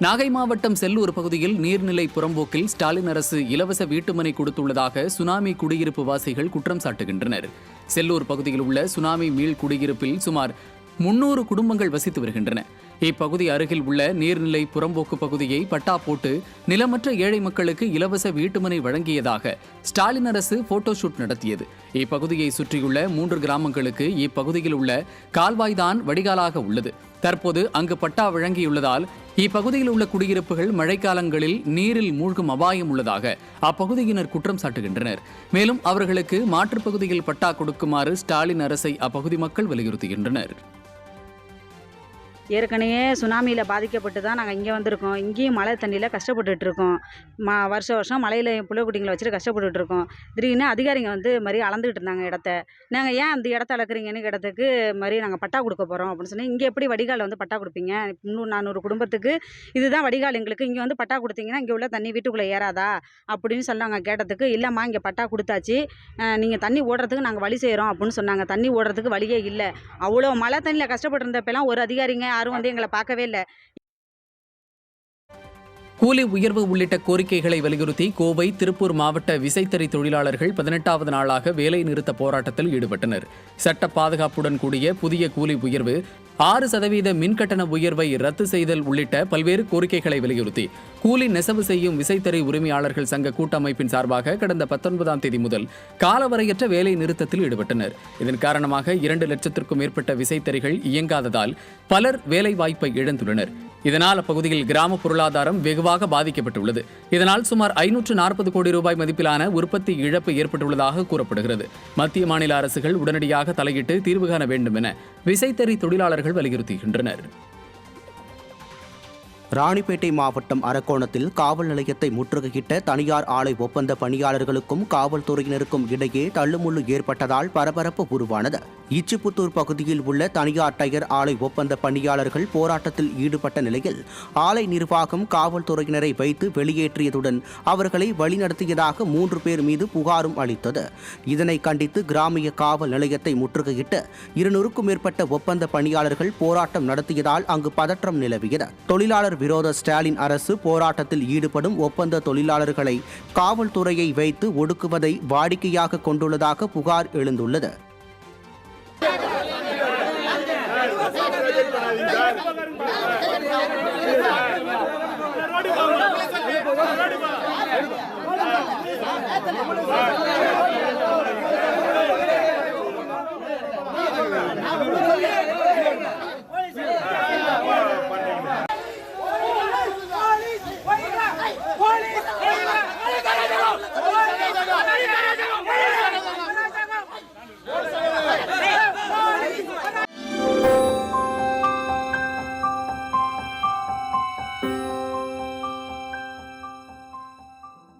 நாகை மாவட்டம் செல்லூர் பகுதியில் நீர்நிலை புறம்போக்கில் ஸ்டாலின் அரசு இலவச வீட்டுமனை கொடுத்துள்ளதாக சுனாமி குடியிருப்பு வாசிகள் குற்றம் சாட்டுகின்றனர். செல்லூர் பகுதியில் உள்ள சுனாமி மீள் குடியிருப்பில் சுமார் முன்னூறு குடும்பங்கள் வசித்து வருகின்றன. இப்பகுதி அருகில் உள்ள நீர்நிலை புறம்போக்கு பகுதியை பட்டா போட்டு நிலமற்ற ஏழை மக்களுக்கு இலவச வீட்டுமனை வழங்கியதாக ஸ்டாலின் அரசு போட்டோ ஷூட் நடத்தியது. இப்பகுதியை சுற்றியுள்ள மூன்று கிராமங்களுக்கு இப்பகுதியில் உள்ள கால்வாய்தான் வடிகாலாக உள்ளது. தற்போது அங்கு பட்டா வழங்கியுள்ளதால் இப்பகுதியில் உள்ள குடியிருப்புகள் மழைக்காலங்களில் நீரில் மூழ்கும் அபாயம் உள்ளதாக அப்பகுதியினர் குற்றம் சாட்டுகின்றனர். மேலும் அவர்களுக்கு மாற்றுப் பகுதியில் பட்டா கொடுக்குமாறு ஸ்டாலின் அரசை அப்பகுதி மக்கள் வலியுறுத்துகின்றனர். ஏற்கனவே சுனாமியில் பாதிக்கப்பட்டு தான் நாங்கள் இங்கே வந்திருக்கோம். இங்கேயும் மழை தண்ணியில் கஷ்டப்பட்டுட்ருக்கோம் மா வருஷம் வருஷம் மலையில் புள்ளக்குட்டிங்களை வச்சுட்டு கஷ்டப்பட்டுட்ருக்கோம் திடீர்னு அதிகாரிங்க வந்து மாதிரி அளந்துக்கிட்டு இருந்தாங்க இடத்த. நாங்கள் ஏன் அந்த இடத்த அளக்குறீங்கன்னு இடத்துக்கு மாதிரி நாங்கள் பட்டா கொடுக்க போகிறோம் அப்படின்னு சொன்னால் இங்கே எப்படி வடிகால் வந்து பட்டா கொடுப்பீங்க? முந்நூறு நானூறு குடும்பத்துக்கு இதுதான் வடிகால் எங்களுக்கு. இங்கே வந்து பட்டா கொடுத்தீங்கன்னா இங்கே உள்ள தண்ணி வீட்டுக்குள்ளே ஏறாதா? அப்படின்னு சொல்லி நாங்கள் கேட்டதுக்கு இல்லைம்மா இங்கே பட்டா கொடுத்தாச்சு. நீங்கள் தண்ணி ஓடுறதுக்கு நாங்கள் வழி செய்கிறோம் அப்படின்னு சொன்னாங்க. தண்ணி ஓடுறதுக்கு வழியே இல்லை. அவ்வளோ மழை தண்ணியில் கஷ்டப்பட்டு இருந்தப்பெல்லாம் ஒரு அதிகாரிங்க யாரும் வந்து எங்களை பார்க்கவே இல்லை. கூலி உயர்வு உள்ளிட்ட கோரிக்கைகளை வலியுறுத்தி கோவை திருப்பூர் மாவட்ட விசைத்தறி தொழிலாளர்கள் பதினெட்டாவது நாளாக வேலை நிறுத்த போராட்டத்தில் ஈடுபட்டனர். சட்ட பாதுகாப்புடன் கூடிய புதிய கூலி உயர்வு ஆறு சதவீத மின்கட்டண உயர்வை ரத்து செய்தல் உள்ளிட்ட பல்வேறு கோரிக்கைகளை வலியுறுத்தி கூலி நெசவு செய்யும் விசைத்தறி உரிமையாளர்கள் சங்க கூட்டமைப்பின் சார்பாக கடந்த பத்தொன்பதாம் தேதி முதல் காலவரையற்ற வேலை நிறுத்தத்தில் ஈடுபட்டனர். இதன் காரணமாக இரண்டு லட்சத்திற்கும் மேற்பட்ட விசைத்தறிகள் இயங்காததால் பலர் வேலை வாய்ப்பை இழந்துள்ளனர். இதனால் அப்பகுதியில் கிராம பொருளாதாரம் வெகுவாக பாதிக்கப்பட்டுள்ளது. இதனால் சுமார் ஐநூற்று நாற்பது கோடி ரூபாய் மதிப்பிலான உற்பத்தி இழப்பு ஏற்பட்டுள்ளதாக கூறப்படுகிறது. மத்திய மாநில அரசுகள் உடனடியாக தலையிட்டு தீர்வு காண வேண்டும் என விசைத்தறி தொழிலாளர்கள் வலியுறுத்துகின்றனர். ராணிப்பேட்டை மாவட்டம் அரக்கோணத்தில் காவல் நிலையத்தை முற்றுகையிட்ட தனியார் ஆலை ஒப்பந்த பணியாளர்களுக்கும் காவல்துறையினருக்கும் இடையே தள்ளுமுள்ளு ஏற்பட்டதால் பரபரப்பு உருவானது. இச்சிப்புத்தூர் பகுதியில் உள்ள தனியார் டயர் ஆலை ஒப்பந்த பணியாளர்கள் போராட்டத்தில் ஈடுபட்ட நிலையில் ஆலை நிர்வாகம் காவல்துறையினரை வைத்து வெளியேற்றியதுடன் அவர்களை வழிநடத்தியதாக மூன்று பேர் மீது புகாரும் அளித்தது. இதனை கண்டித்து கிராமிய காவல் நிலையத்தை முற்றுகையிட்டு இருநூறுக்கும் மேற்பட்ட ஒப்பந்த பணியாளர்கள் போராட்டம் நடத்தியதால் அங்கு பதற்றம் நிலவியது. தொழிலாளர் விரோத ஸ்டாலின் அரசு போராட்டத்தில் ஈடுபடும் ஒப்பந்த தொழிலாளர்களை காவல்துறையை வைத்து ஒடுக்குவதை வாடிக்கையாக கொண்டுள்ளதாக புகார் எழுந்துள்ளது. Hey!